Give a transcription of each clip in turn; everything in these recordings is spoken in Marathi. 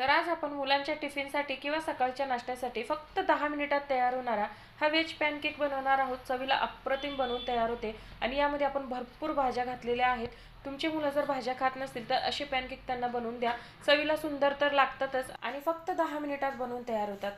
तर आज आपण मुलांच्या टिफिनसाठी किंवा सकाळच्या नाश्त्यासाठी फक्त दहा मिनिटात तयार होणारा हा व्हेज पॅनकेक बनवणार आहोत. चवीला अप्रतिम बनवून तयार होते. आणि यामध्ये आपण भरपूर भाज्या घातलेल्या आहेत. तुमची मुलं जर भाज्या खात नसतील तर असे पॅनकेक त्यांना बनवून द्या. चवीला सुंदर तर लागतातच आणि फक्त दहा मिनिटात बनवून तयार होतात.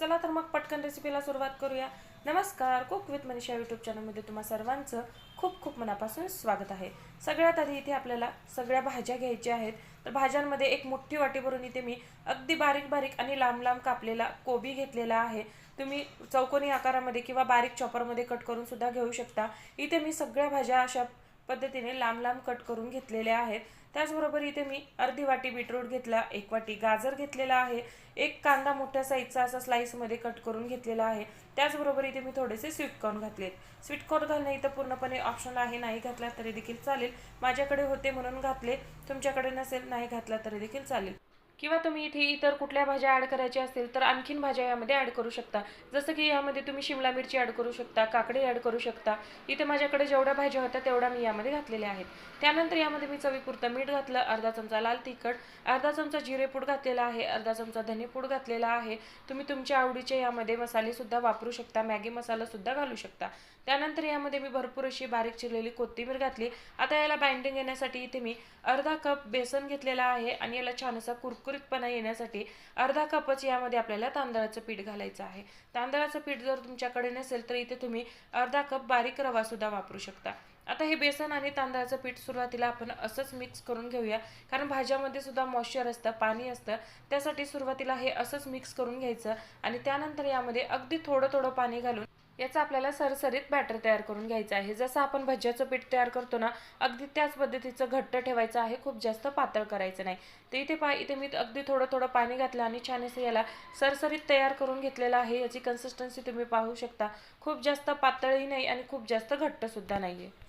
चला तर मग पटकन रेसिपीला सुरुवात करूया. नमस्कार कुक विथ मनीषा यूट्यूब चॅनलमध्ये तुम्हा सर्वांचं खूप खूप मनापासून स्वागत आहे. सगळ्यात आधी इथे आपल्याला सगळ्या भाज्या घ्यायच्या आहेत. तर भाज्यांमध्ये एक मोठी वाटी भरून इथे मी अगदी बारीक बारीक आणि लांब लांब कापलेला कोबी घेतलेला आहे. तुम्ही चौकोनी आकारामध्ये किंवा बारीक चॉपरमध्ये कट करून सुद्धा घेऊ शकता. इथे मी सगळ्या भाज्या अशा पद्धतीने लांब लांब कट करून घेतलेल्या आहेत. त्याचबरोबर इथे मी अर्धी वाटी बीटरूट घेतला एक वाटी गाजर घेतलेला आहे एक कांदा मोठ्या साईजचा असा स्लाईसमध्ये कट करून घेतलेला आहे. त्याचबरोबर इथे मी थोडेसे स्वीटकॉर्न घातलेत. स्वीटकॉर्न घालणे इथं पूर्णपणे ऑप्शन आहे नाही घातला तरी देखील चालेल. माझ्याकडे होते म्हणून घातले. तुमच्याकडे नसेल नाही घातला तरी देखील चालेल. किंवा तुम्ही इथे इतर कुठल्या भाज्या ॲड करायच्या असतील तर आणखीन भाज्या यामध्ये ॲड करू शकता. जसं की यामध्ये तुम्ही शिमला मिरची ॲड करू शकता काकडी ॲड करू शकता. इथे माझ्याकडे जेवढ्या भाज्या होत्या तेवढ्या मी यामध्ये घातलेल्या आहेत. त्यानंतर यामध्ये मी चवीपुरतं मीठ घातलं अर्धा चमचा लाल तिखट अर्धा चमचा जिरेपूड घातलेला आहे अर्धा चमचा धनेपूड घातलेला आहे. तुम्ही तुमच्या आवडीचे यामध्ये मसालेसुद्धा वापरू शकता मॅगी मसालासुद्धा घालू शकता. त्यानंतर यामध्ये मी भरपूर अशी बारीक चिरलेली कोथिंबीर घातली. आता याला बाइंडिंग येण्यासाठी इथे मी अर्धा कप बेसन घेतलेला आहे आणि याला छान असा कुरकुरीतपणा येण्यासाठी अर्धा कपच यामध्ये आपल्याला तांदळाचं पीठ घालायचं आहे. तांदळाचं पीठ जर तुमच्याकडे नसेल तर इथे तुम्ही अर्धा कप बारीक रवा सुद्धा वापरू शकता. आता हे बेसन आणि तांदळाचं पीठ सुरुवातीला आपण असंच मिक्स करून घेऊया. कारण भाज्यामध्ये सुद्धा मॉइश्चर असतं पाणी असतं. त्यासाठी सुरुवातीला हे असंच मिक्स करून घ्यायचं आणि त्यानंतर यामध्ये अगदी थोडं थोडं पाणी घालून याचा आपल्याला सरसरीत बॅटर तयार करून घ्यायचं आहे. जसं आपण भज्याचं पीठ तयार करतो ना अगदी त्याच पद्धतीचं घट्ट ठेवायचं आहे. खूप जास्त पातळ करायचं नाही. तर इथे पा इथे मी अगदी थोडं थोडं पाणी घातलं आणि छान असं याला सरसरीत तयार करून घेतलेलं आहे. याची कन्सिस्टन्सी तुम्ही पाहू शकता. खूप जास्त पातळही नाही आणि खूप जास्त घट्टसुद्धा नाही आहे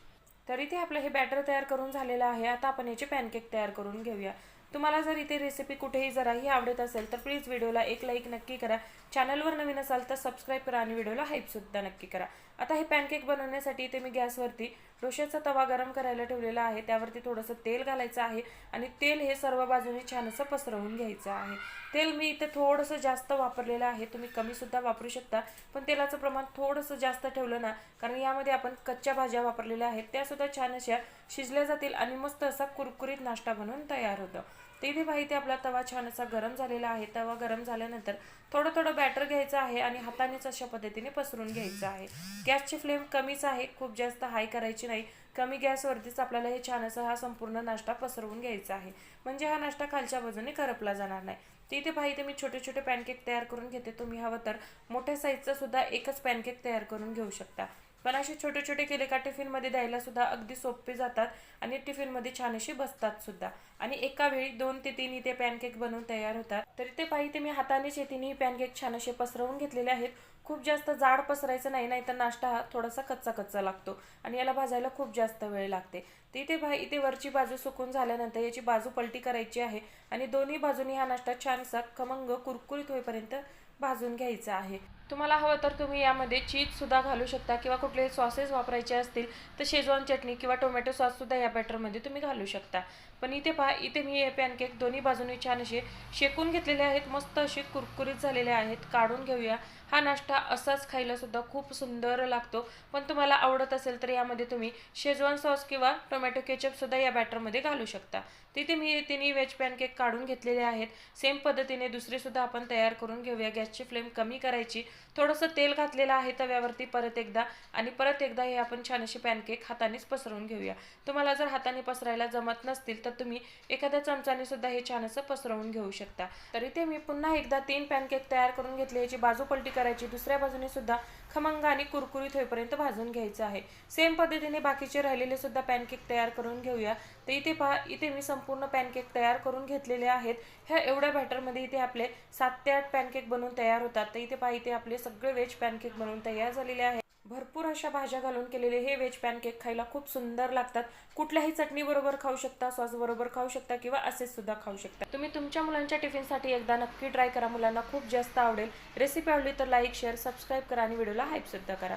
तर इथे आपलं हे बॅटर तयार करून झालेलं आहे. आता आपण याचे पॅनकेक तयार करून घेऊया. तुम्हाला जर इथे रेसिपी कुठेही जराही आवडत असेल तर प्लीज व्हिडिओला एक लाईक नक्की करा. चॅनलवर नवीन असाल तर सबस्क्राईब करा आणि व्हिडिओला हाईपसुद्धा नक्की करा. आता हे पॅनकेक बनवण्यासाठी इथे मी गॅसवरती डोश्याचा तवा गरम करायला ठेवलेला आहे. त्यावरती थोडंसं तेल घालायचं आहे आणि तेल हे सर्व बाजूने छान असं पसरवून घ्यायचं आहे. तेल मी इथे थोडंसं जास्त वापरलेलं आहे. तुम्ही कमीसुद्धा वापरू शकता पण तेलाचं प्रमाण थोडंसं जास्त ठेवलं ना कारण यामध्ये आपण कच्च्या भाज्या वापरलेल्या आहेत त्यासुद्धा छान अशा शिजल्या जातील आणि मस्त असा कुरकुरीत नाश्ता बनवून तयार होतं. ते इथे पाहिजे आपला तवा छान असा गरम झालेला आहे. तवा गरम झाल्यानंतर थोडं थोडं बॅटर घ्यायचं आहे आणि हातानेच अशा पद्धतीने पसरून घ्यायचं आहे. गॅसची फ्लेम कमीच आहे खूप जास्त हाय करायची नाही. कमी गॅसवरतीच आपल्याला हे छान असा हा संपूर्ण नाश्ता पसरवून घ्यायचा आहे. म्हणजे हा नाश्ता खालच्या बाजूने करपला जाणार नाही. तिथे इथे पाहिजे मी छोटे छोटे पॅनकेक तयार करून घेते. तुम्ही हवं तर मोठ्या साईजचा सुद्धा एकच पॅनकेक तयार करून घेऊ शकता. पण असे छोटे छोटे केले का टिफिनमध्ये द्यायला सुद्धा अगदी सोपे जातात आणि टिफिनमध्ये छान असे बसतात सुद्धा. आणि एका वेळी दोन ते तीन इथे पॅनकेक बनवून तयार होतात. तर इथे पाहिजे मी हातानेच हे तिन्ही पॅनकेक छान असे पसरवून घेतलेले आहेत. खूप जास्त जाड पसरायचं नाही नाही तर नाश्ता हा थोडासा कच्चा कच्चा लागतो आणि याला भाजायला खूप जास्त वेळ लागते. तर इथे भाई इथे वरची बाजू सुकून झाल्यानंतर याची बाजू पलटी करायची आहे आणि दोन्ही बाजूनी हा नाश्ता छानसा खमंग कुरकुरीत होईपर्यंत भाजून घ्यायचा आहे. तुम्हाला हवं तर तुम्ही यामध्ये चीजसुद्धा घालू शकता किंवा कुठले सॉसेस वापरायचे असतील तर शेजवान चटणी किंवा टोमॅटो सॉससुद्धा या बॅटरमध्ये तुम्ही घालू शकता. पण इथे पहा इथे मी हे पॅनकेक दोन्ही बाजूने छान असे शेकून घेतलेले आहेत मस्त असे कुरकुरीत झालेले आहेत काढून घेऊया. हा नाश्ता असाच खायलासुद्धा खूप सुंदर लागतो. पण तुम्हाला आवडत असेल तर यामध्ये तुम्ही शेजवान सॉस किंवा टोमॅटो केचपसुद्धा या बॅटरमध्ये घालू शकता. तिथे मी तिन्ही व्हेज पॅनकेक काढून घेतलेले आहेत. सेम पद्धतीने दुसरेसुद्धा आपण तयार करून घेऊया. गॅसची फ्लेम कमी करायची. थोडंसं तेल घातलेलं आहे तव्यावरती परत एकदा. आणि परत एकदा हे आपण छान असे पॅनकेक हातानेच पसरवून घेऊया. तुम्हाला जर हाताने पसरायला जमत नसतील तर तुम्ही एखाद्या चमचाने सुद्धा हे छान असं पसरवून घेऊ शकता. तर इथे मी पुन्हा एकदा तीन पॅनकेक तयार करून घेतले. याची बाजू पलटी करायची. दुसऱ्या बाजूने सुद्धा खमंग आणि कुरकुरीत होईपर्यंत भाजून घ्यायचं आहे. सेम पद्धतीने बाकीचे राहिलेले सुद्धा पॅनकेक तयार करून घेऊया. तर इथे पहा इथे मी संपूर्ण पॅनकेक तयार करून घेतलेले आहेत. ह्या एवढ्या बॅटरमध्ये इथे आपले सात ते आठ पॅनकेक बनवून तयार होतात. तर इथे पहा इथे आपले सगळे व्हेज पॅनकेक बनवून तयार झालेले आहेत भरपूर अशा भाज्या घालून केलेले हे व्हेज पॅनकेक खायला खूप सुंदर लागतात. कुठल्याही चटणी बरोबर खाऊ शकता सॉस बरोबर खाऊ शकता किंवा असेच सुद्धा खाऊ शकता. तुम्ही तुमच्या मुलांच्या टिफिनसाठी एकदा नक्की ट्राय करा. मुलांना खूप जास्त आवडेल. रेसिपी आवडली तर लाईक शेअर सबस्क्राईब करा आणि व्हिडिओला हाईप सुद्धा करा.